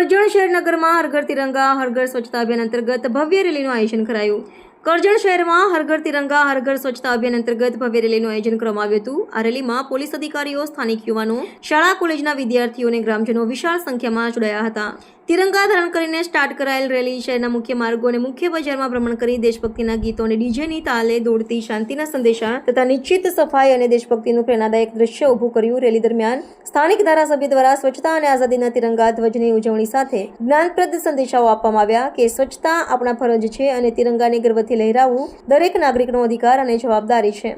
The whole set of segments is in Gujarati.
કરજણ શહેરનગરમાં હરઘર તિરંગા, હરઘર સ્વચ્છતા અભિયાન અંતર્ગત ભવ્ય રેલીનું આયોજન કરાયું. કરજણ શહેરમાં હરઘર તિરંગા, હરઘર સ્વચ્છતા અભિયાન અંતર્ગત ભવ્ય રેલીનું આયોજન કરવામાં આવ્યું હતું. આ રેલીમાં પોલીસ અધિકારીઓ, સ્થાનિક યુવાનો, શાળા, કોલેજના વિદ્યાર્થીઓ અને ગ્રામજનો વિશાળ સંખ્યામાં જોડાયા હતા. તિરંગા ધારણ કરીને સ્ટાર્ટ કરાયેલ રેલી શહેરના મુખ્ય માર્ગો અને મુખ્ય બજારમાં ભ્રમણ કરી દેશભક્તિના ગીતો અને ડીજેની તાલે દોડતી શાંતિના સંદેશા તથા નિશ્ચિત સફાઈ અને દેશભક્તિનું પ્રેરણાદાયક દ્રશ્ય ઊભું કર્યું રેલી દરમિયાન સ્થાનિક ધારાસભ્ય દ્વારા સ્વચ્છતા અને આઝાદીના તિરંગા ધ્વજની ઉજવણી સાથે જ્ઞાનપ્રદ સંદેશાઓ આપવામાં આવ્યા કે સ્વચ્છતા આપણા ફરજ છે અને તિરંગાને ગર્વથી લહેરાવવું દરેક નાગરિકનો અધિકાર અને જવાબદારી છે.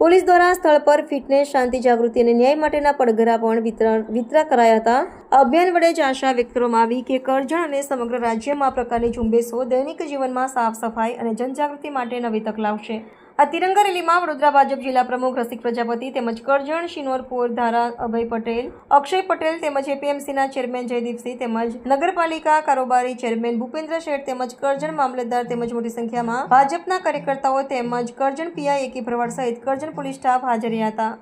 પોલીસ દ્વારા સ્થળ પર ફિટનેસ, શાંતિ, જાગૃતિ અને ન્યાય માટેના પડઘરા પણ વિતરણ, વિતરા કરાયા હતા. અભિયાન વડે જ આશા વ્યક્ત કરવામાં આવી કે કરજણ અને સમગ્ર રાજ્યમાં આ પ્રકારની ઝુંબેશો દૈનિક જીવનમાં સાફ સફાઈ અને જનજાગૃતિ માટે નવી તક લાવશે. આ તિરંગા રેલીમાં વડોદરા ભાજપ જિલ્લા પ્રમુખ રસિક પ્રજાપતિ તેમજ કરજણ શિનોરપુર ધારા અભય પટેલ, અક્ષય પટેલ તેમજ એપીએમસીના ચેરમેન જયદીપસિંહ તેમજ નગરપાલિકા કારોબારી ચેરમેન ભૂપેન્દ્ર શેઠ તેમજ કરજણ મામલતદાર તેમજ મોટી સંખ્યામાં ભાજપના કાર્યકર્તાઓ તેમજ કરજણ પીઆઈ એકી ભરવાડ સહિત કરજણ પોલીસ સ્ટાફ હાજર રહ્યા હતા.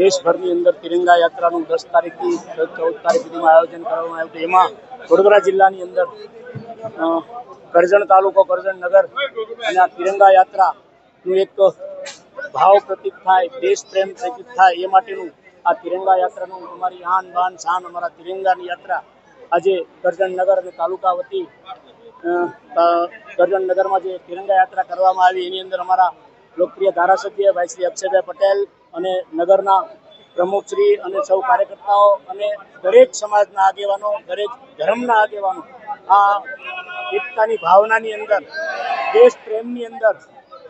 દેશભરની અંદર તિરંગા યાત્રાનું દસ તારીખથી ચૌદ તારીખ સુધીમાં આયોજન કરવામાં આવ્યું હતું. એમાં વડોદરા જિલ્લાની અંદર કરજણ તાલુકો, કરજણ નગર અને આ તિરંગા યાત્રાનું એક ભાવ પ્રતીક થાય, દેશ પ્રેમ પ્રતીક થાય એ માટેનું આ તિરંગા યાત્રાનું અમારી આન બાન શાન, અમારા તિરંગાની યાત્રા આજે કરજણ નગર અને તાલુકા વતી કરજણ નગરમાં જે તિરંગા યાત્રા કરવામાં આવી, એની અંદર અમારા લોકપ્રિય ધારાસભ્ય ભાઈ શ્રી અક્ષયભાઈ પટેલ અને નગરના પ્રમુખશ્રી અને સૌ કાર્યકર્તાઓ અને દરેક સમાજના આગેવાનો, દરેક ધર્મના આગેવાનો, આ એકતાની ભાવનાની અંદર, દેશ પ્રેમની અંદર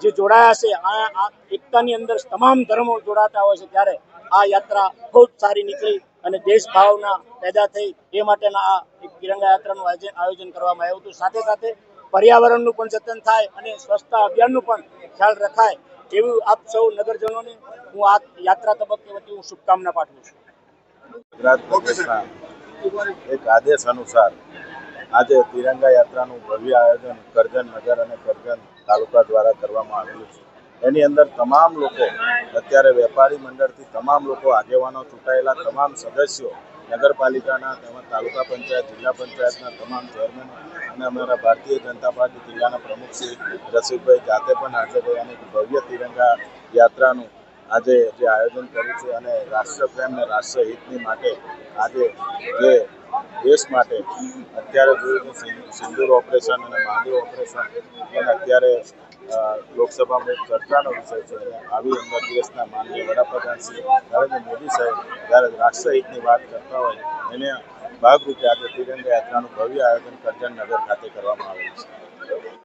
જે જોડાયા છે, આ એકતાની અંદર તમામ ધર્મો જોડાતા હોય છે ત્યારે આ યાત્રા ખૂબ સારી નીકળી અને દેશ ભાવના પેદા થઈ. એ માટેના આ એક તિરંગા યાત્રાનું આયોજન આયોજન કરવામાં આવ્યું હતું. સાથે સાથે પર્યાવરણનું પણ જતન થાય અને સ્વચ્છતા અભિયાનનું પણ ખ્યાલ રખાય. એવું આપ સૌ નગરજનોને હું આ યાત્રા તબક્કે વતી હું શુભકામના પાઠવું છું. ગુજરાત પ્રદેશના એક આદેશ અનુસાર આજે તિરંગા યાત્રાનું ભવ્ય આયોજન કરજણ નગર અને કરજણ તાલુકા દ્વારા કરવામાં આવેલું છે. એની અંદર તમામ લોકો, અત્યારે વેપારી મંડળથી તમામ લોકો, આગેવાનો ચૂંટાયેલા તમામ સદસ્યો, નગરપાલિકાના, તેમજ તાલુકા પંચાયત, જિલ્લા પંચાયતના તમામ ચેરમેનો અને અમારા ભારતીય જનતા પાર્ટી જિલ્લાના પ્રમુખ શ્રી રસિકભાઈ જાતે પણ હાજર રહ્યા અને ભવ્ય તિરંગા યાત્રાનું આજે જે આયોજન કર્યું છે અને રાષ્ટ્રપ્રેમ અને રાષ્ટ્રહિતની માટે આજે જે દેશ માટે અત્યારે જોયું સિંદૂર ઓપરેશન અને મહાદેવ ઓપરેશન પણ અત્યારે લોકસભામાં ચર્ચાનો વિષય છે આવી અંદર દેશના માનનીય વડાપ્રધાન શ્રી નરેન્દ્ર મોદી સાહેબ જ્યારે રાષ્ટ્રહિતની વાત કરતા હોય એને ભાગરૂપે આજે તિરંગા યાત્રાનું ભવ્ય આયોજન કરજણ નગર ખાતે કરવામાં આવેલ છે.